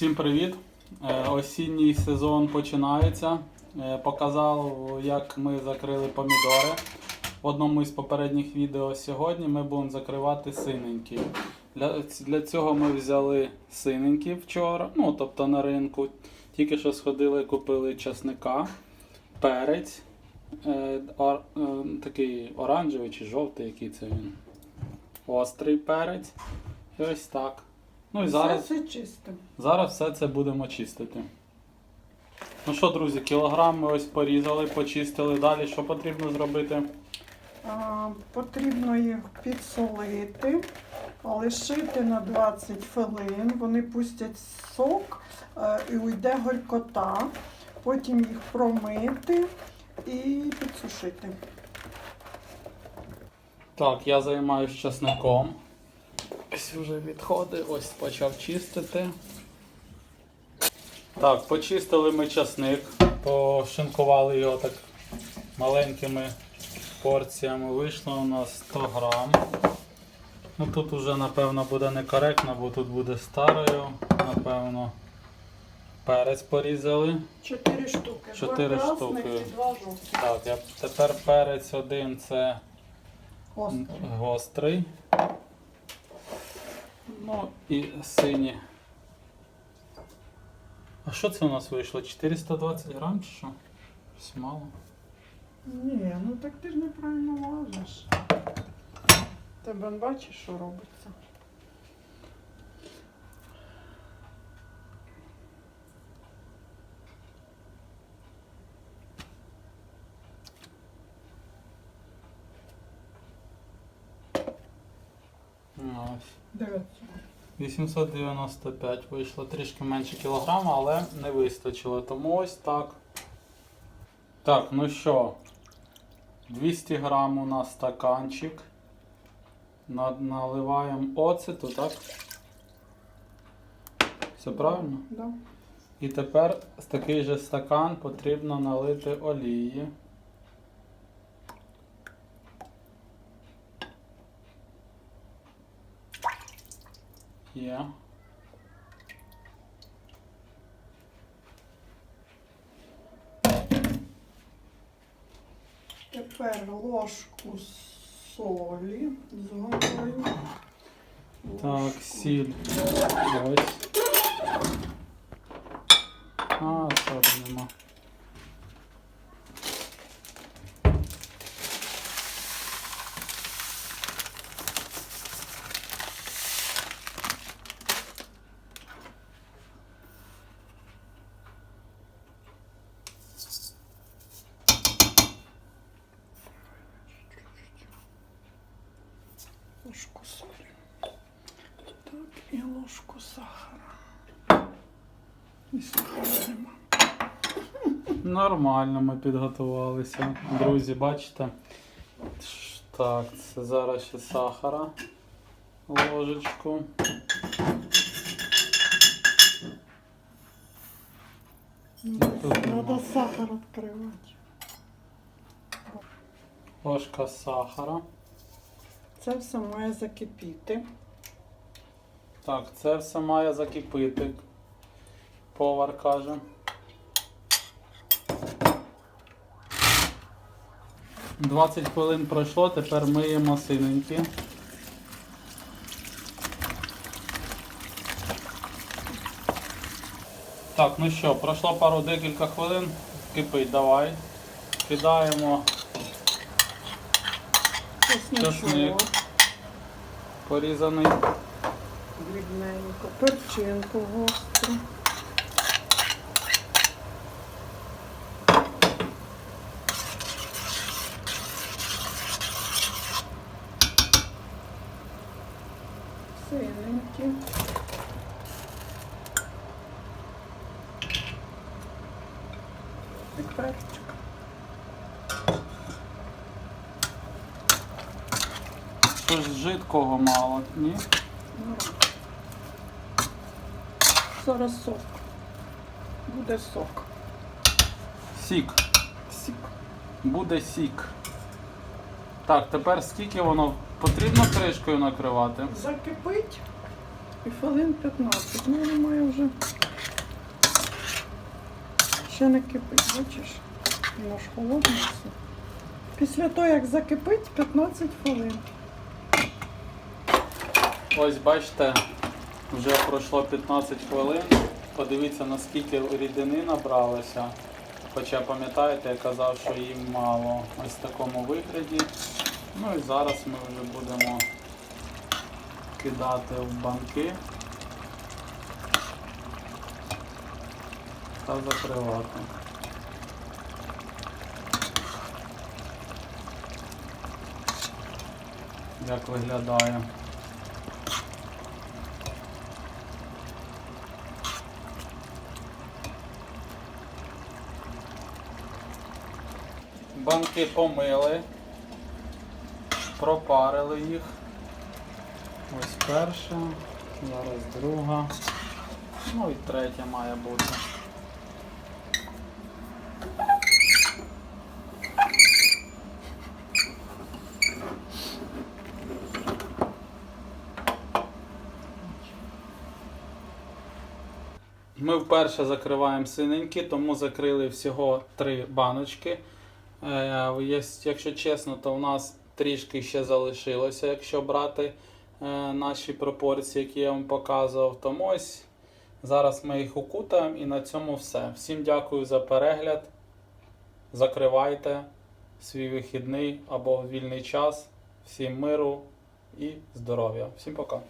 Всім привіт! Е, Осінній сезон починається. Е, Показав, як ми закрили помідори. В одному із попередніх відео сьогодні ми будемо закривати синенькі. Для, цього ми взяли синенькі вчора, ну тобто на ринку. Тільки що сходили, купили часника, перець, е, ор, такий оранжевий чи жовтий, який це він. Острий перець. І ось так. Ну і зараз. Все це чисто. Зараз все це будемо чистити. Ну що, друзі, кілограм ми ось порізали, почистили. Далі що потрібно зробити? А, потрібно їх підсолити, лишити на 20 хвилин. Вони пустять сок е, і уйде горькота. Потім їх промити і підсушити. Так, я займаюся часником. Ось вже відходи, ось почав чистити. Так, почистили ми часник, пошинкували його так маленькими порціями. Вийшло у нас 100 грам. Ну тут вже напевно буде некоректно, бо тут буде старою. Напевно, перець порізали. Чотири штуки. Чотири два штуки. і два. Так, я тепер перець один це Гострі. гострий. Ну і сині. А що це у нас вийшло? 420 грам чи що? Все мало. Ні, ну так ти ж неправильно важиш. Тебе бачиш, що робиться. Ну, ось. 895 вийшло трішки менше кілограма, але не вистачило. Тому ось так. Так, ну що, 200 грам у нас стаканчик. На- Наливаємо оцету, так? Все правильно? Да. І тепер з такий же стакан потрібно налити олії. Є. Тепер ложку солі з горою. Так, сіль. Ось. Ложку солі. Так, і ложку сахара. І сахара. Нормально ми підготувалися. Друзі, бачите? Так, це зараз ще сахара. Ложечку. Треба сахар відкривати. Ложка сахара. Це все має закипіти. Так, це все має закипити. Повар каже. Двадцять хвилин пройшло, тепер миємо синенькі. Так, ну що, пройшло пару декілька хвилин. Кипить, давай. Кидаємо Чесничок. Чесник. порізаний. Дрібненько. Перчинку гостру. Синенькі. І перчик. Щось жидкого мало, ні? Зараз сок. Буде сок. Сік. Сік. Буде сік. Так, тепер скільки воно потрібно кришкою накривати? Закипить і хвилин 15. Ну, немає вже ще не кипить, бачиш? Воно ж холодне все. Після того, як закипить, 15 хвилин. Ось бачите, вже пройшло 15 хвилин. Подивіться, наскільки рідини набралося. Хоча пам'ятаєте, я казав, що їм мало. Ось в такому вигляді. Ну і зараз ми вже будемо кидати в банки та закривати. Як виглядає. Банки помили, пропарили їх. Ось перша, зараз друга. Ну і третя має бути. Ми вперше закриваємо синенькі, тому закрили всього три баночки. Е, Якщо чесно, то в нас трішки ще залишилося, якщо брати е, наші пропорції, які я вам показував. Тому ось зараз ми їх укутаємо і на цьому все. Всім дякую за перегляд. Закривайте свій вихідний або вільний час. Всім миру і здоров'я. Всім пока.